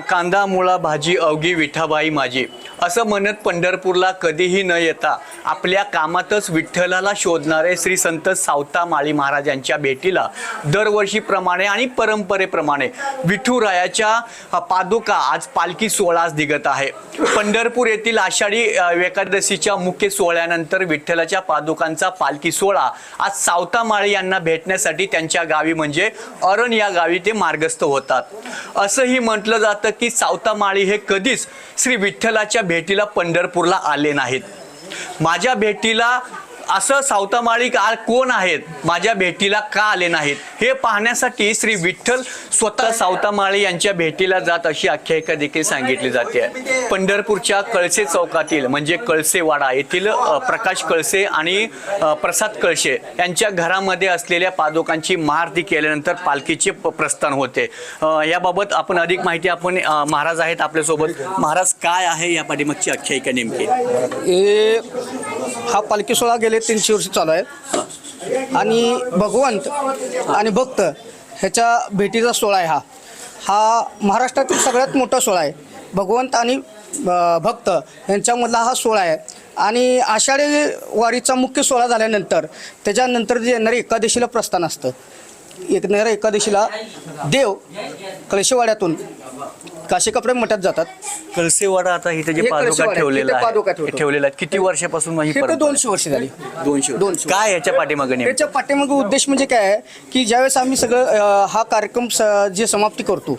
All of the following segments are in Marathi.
कांदा मुळा भाजी अवघी विठाबाई माझी असं म्हणत पंढरपूरला कधीही न येता आपल्या कामातच विठ्ठलाला शोधणारे श्री संत सावता माळी महाराजांच्या भेटीला दरवर्षीप्रमाणे आणि परंपरेप्रमाणे विठुरायाच्या पादुका आज पालखी सोहळाच निघत आहे. पंढरपूर येथील आषाढी एकादशीच्या मुख्य सोहळ्यानंतर विठ्ठलाच्या पादुकांचा पालखी सोहळा आज सावता माळी यांना भेटण्यासाठी त्यांच्या गावी म्हणजे अरण या गावी ते मार्गस्थ होतात. असंही म्हटलं जातं की सावता माळी हे कधीच श्री विठ्ठलाच्या भेटीला पंढरपूरला आले नाहीत. माझ्या भेटीला असं सावतामाळी का कोण आहेत? माझ्या भेटीला का आले नाहीत? हे पाहण्यासाठी श्री विठ्ठल स्वतः सावतामाळी यांच्या भेटीला जात अशी आख्यायिका देखील सांगितली जाते. पंढरपूरच्या कळसे चौकातील म्हणजे कळसेवाडा येथील अ, प्रकाश कळसे आणि प्रसाद कळसे यांच्या घरामध्ये असलेल्या पादुकांची महाआरती केल्यानंतर पालखीचे प- प्रस्थान होते. याबाबत आपण अधिक माहिती आपण महाराज आहेत आपल्यासोबत. महाराज काय आहे या पाठीमागची आख्यायिका नेमकी? हा पालखी सोहळा गेले तीनशे वर्ष चालू आहे. आणि भगवंत आणि भक्त ह्याच्या भेटीचा सोहळा आहे हा. हा महाराष्ट्रातील सगळ्यात मोठा सोहळा आहे. भगवंत आणि भक्त यांच्यामधला हा सोहळा आहे. आणि आषाढी वारीचा मुख्य सोहळा झाल्यानंतर त्याच्यानंतर जे येणाऱ्या एकादशीला प्रस्थान असतं. येणाऱ्या एकादशीला देव कळशेवाड्यातून काशी कपडे मठात जातात. कळसेवाडा आता इथे जे हे पादुका कळसेवाडा, ठेवलेला इथे पादुका आहे ठेवतो. ठेवलेला आहे किती वर्षापासून मग ही हे तर परंपरा? दोनशे वर्ष झाली. दोनशे वर्ष. दोनशे. काय याच्या पाठीमागे नेमकं? त्याच्या पाठीमागे उद्देश म्हणजे काय आहे? की ज्यावेळेस आम्ही सगळं अ, हा कार्यक्रम स- जे समाप्ती करतो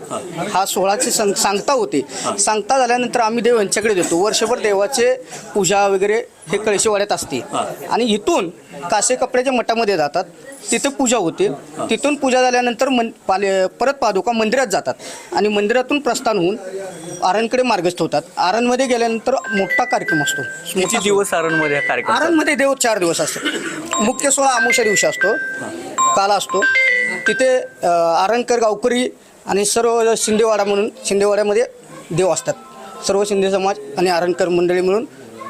हा. सोहळाची सं- सांगता होते. सांगता झाल्यानंतर आम्ही देव यांच्याकडे देतो. वर्षभर देवाचे पूजा वगैरे हे कळशेवाड्यात असते. आणि इथून कासे कपड्याच्या मठामध्ये जातात. तिथे पूजा होते. तिथून पूजा झाल्यानंतर मन पाले परत पादुका मंदिरात जातात. आणि मंदिरातून प्रस्थान होऊन आरणकडे मार्गस्थ होतात. आरणमध्ये गेल्यानंतर मोठा कार्यक्रम असतो. किती दिवस आरणमध्ये हा कार्यक्रम? आरणमध्ये देव चार दिवस असतो. मुख्य सोहळा आमुषा दिवशी असतो. काला असतो. तिथे अ, आरणकर गावकरी आणि सर्व शिंदेवाडा म्हणून शिंदेवाड्यामध्ये देव असतात. सर्व शिंदे समाज आणि आरणकर मंडळी मिळून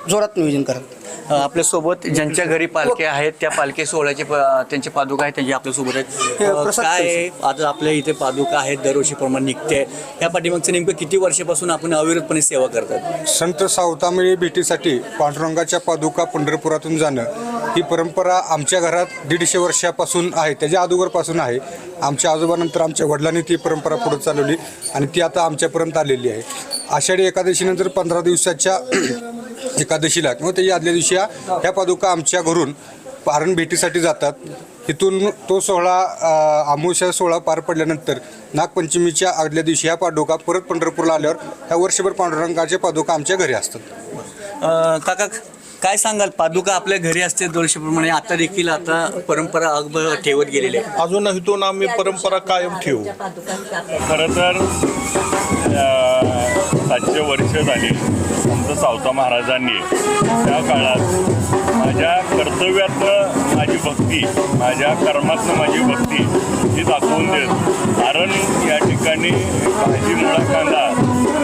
जोरात नियोजन करतात. आपल्यासोबत ज्यांच्या घरी पालख्या आहेत त्या पालखी सोहळ्याचे त्यांचे पादुका आहेत त्यांचे आपल्यासोबत आहेत. काय? आता आपल्या इथे पादुका आहेत दरवर्षीप्रमाणे निघते. या पाठीमागचं नेमकं किती वर्षापासून आपण अविरतपणे सेवा करतात? संत सावतामळी भेटीसाठी पांडुरंगाच्या पादुका पंढरपुरातून जाणं ही परंपरा आमच्या घरात दीडशे वर्षापासून आहे. त्याच्या अगोदरपासून आहे. आमच्या आजोबानंतर आमच्या वडिलांनी ती परंपरा पुढे चालवली आणि ती आता आमच्यापर्यंत आलेली आहे. आषाढी एकादशीनंतर पंधरा दिवसाच्या एकादशीला. किंवा त्याच्या आदल्या दिवशी या ह्या पादुका आमच्या घरून पारण भेटीसाठी जातात. इथून तो सोहळा अमावस्या सोहळा पार पडल्यानंतर नागपंचमीच्या आदल्या दिवशी ह्या पादुका परत पंढरपूरला आल्यावर ह्या वर्षभर पांडुरंगाच्या पादुका आमच्या घरी असतात. काका काय सांगाल? पादुका आपल्या घरी असते दरवर्षीप्रमाणे. आता देखील आता परंपरा अगब ठेवत गेलेली आहे. अजून इथून आम्ही परंपरा कायम ठेवू. खरं तर सातशे वर्ष झाली. संत सावता महाराजांनी त्या काळात माझ्या कर्तव्यातनं माझी भक्ती माझ्या कर्मातनं माझी भक्ती ही दाखवून देत. कारण या ठिकाणी भाजी मुळा कांदा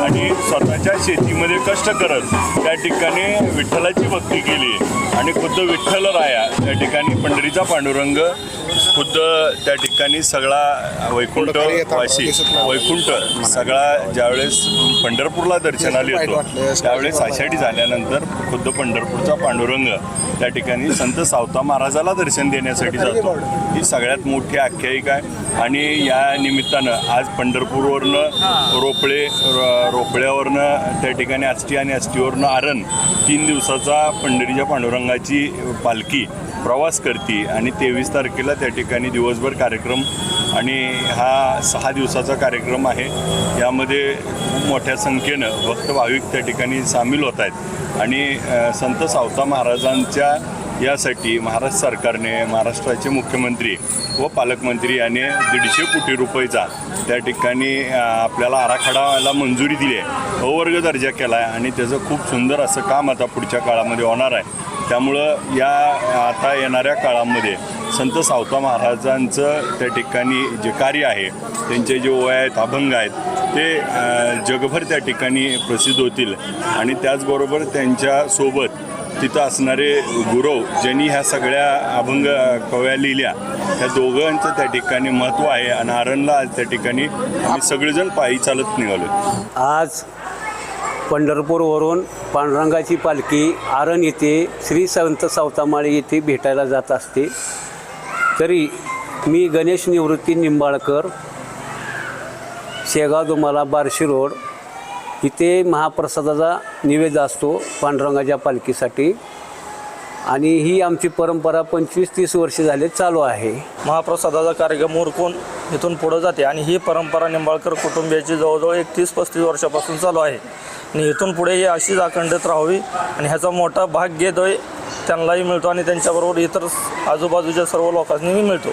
आणि स्वतःच्या शेतीमध्ये कष्ट करत त्या ठिकाणी विठ्ठलाची भक्ती केली. आणि खुद्द विठ्ठल राया त्या ठिकाणी पंढरीचा पांडुरंग खुद्द त्या ठिकाणी सगळा वैकुंठ वाशी वैकुंठ सगळा ज्यावेळेस पंढरपूरला दर्शनाला येतो त्यावेळेस आषाढी झाल्यानंतर खुद्द पंढरपूरचा पांडुरंग त्या ठिकाणी संत सावता महाराजाला दर्शन देण्यासाठी जातो. ही सगळ्यात मोठी आख्यायिका आहे. आणि या निमित्तानं आज पंढरपूरवरनं रोपळे र- त्या ठिकाणी आष्टी आणि आष्टीवरनं आरण तीन दिवसाचा पंढरीच्या पांडुरंगाची पालखी प्रवास करते आणि तेवीस तारखेला त्या ठिकाणी दिवसभर कार्यक्रम आणि हा सहा दिवसाचा कार्यक्रम आहे. यामध्ये खूप मोठ्या संख्येनं भक्त भाविक त्या ठिकाणी सामील होत आहेत. आणि संत सावता महाराजांच्या यासाठी महाराष्ट्र सरकारने महाराष्ट्राचे मुख्यमंत्री व पालकमंत्री याने दीडशे कोटी रुपयेचा त्या ठिकाणी आपल्याला आराखडाला मंजुरी दिली आहे. अवर्ग दर्जा केला आहे आणि त्याचं खूप सुंदर असं काम आता पुढच्या काळामध्ये होणार आहे. त्यामुळं या आता येणाऱ्या काळामध्ये संत सावता महाराजांचं त्या ठिकाणी जे कार्य आहे त्यांचे जे ओया आहेत अभंग आहेत ते जगभर त्या ठिकाणी प्रसिद्ध होतील. आणि त्याचबरोबर त्यांच्यासोबत तिथं असणारे गुरव ज्यांनी ह्या सगळ्या अभंग कव्या लिहिल्या ह्या दोघांचं त्या ठिकाणी महत्त्व आहे. आणि आरणला आज त्या ठिकाणी आम्ही सगळेजण पायी चालत निघालो आज पंढरपूरवरून पांडुरंगाची पालखी आरण येथे श्री संत सावतामाळी येथे भेटायला जात असते. तरी मी गणेश निवृत्ती निंबाळकर शेगाव दुमाला बार्शी रोड इथे महाप्रसादाचा निवेद असतो पांडुरंगाच्या पालखीसाठी. आणि ही आमची परंपरा पंचवीस तीस वर्षे झाले चालू आहे. महाप्रसादाचा कार्यक्रम उरकून इथून पुढं जाते आणि ही परंपरा निंबाळकर कुटुंबियाची जवळजवळ एक तीस पस्तीस वर्षापासून चालू आहे. आणि इथून पुढे ही अशीच अखंडित राहावी आणि ह्याचा मोठा भाग घेतोय त्यांनाही मिळतो आणि त्यांच्याबरोबर इतर आजूबाजूच्या सर्व लोकांनाही मिळतो.